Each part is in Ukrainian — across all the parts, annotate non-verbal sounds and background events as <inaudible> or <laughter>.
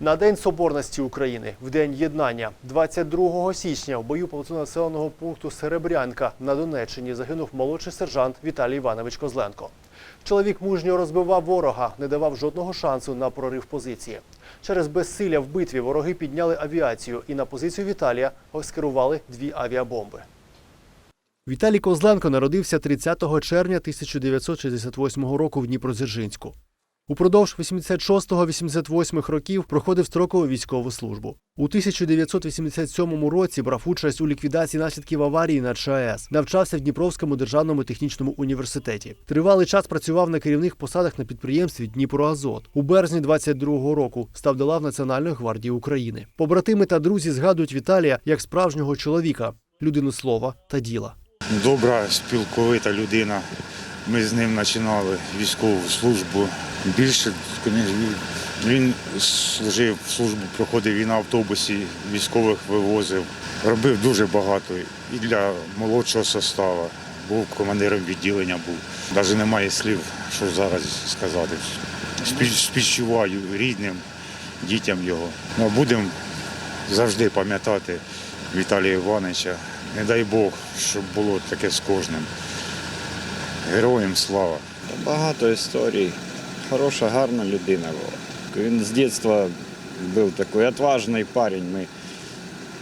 На День Соборності України, в День єднання, 22 січня в бою поблизу населеного пункту Серебрянка на Донеччині загинув молодший сержант Віталій Іванович Козленко. Чоловік мужньо розбивав ворога, не давав жодного шансу на прорив позиції. Через безсилля в битві вороги підняли авіацію і на позицію Віталія скерували дві авіабомби. Віталій Козленко народився 30 червня 1968 року в Дніпродзержинську. Упродовж 86-88 років проходив строкову військову службу. У 1987 році брав участь у ліквідації наслідків аварії на ЧАЕС. Навчався в Дніпровському державному технічному університеті. Тривалий час працював на керівних посадах на підприємстві Дніпроазот. У березні 22-го року став до лав Національної гвардії України. Побратими та друзі згадують Віталія як справжнього чоловіка, людину слова та діла. Добра, спілковита людина. Ми з ним починали військову службу. Більше він служив службу, проходив і на автобусі, військових вивозив. Робив дуже багато і для молодшого составу. Був командиром відділення, був. Навіть немає слів, що зараз сказати. Співчуваю рідним, дітям його. Ну, будемо завжди пам'ятати Віталія Івановича. Не дай Бог, щоб було таке з кожним. Героям слава! Багато історій. Хороша, гарна людина була. Він з дитинства був такий відважний парень. Ми,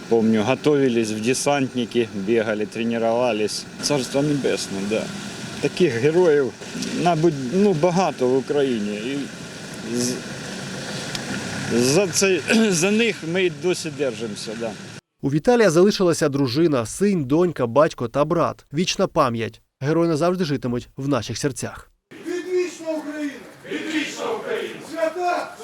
помню, готовились в десантники, бігали, тренувались. Царство небесне, да. Таких героїв, мабуть, ну, багато в Україні. І з- за, це, <clears throat> за них ми досі держимося. Да. У Віталія залишилася дружина, син, донька, батько та брат. Вічна пам'ять. Герої назавжди житимуть в наших серцях. Відвічна Україна! Відвічна Україна! Свята!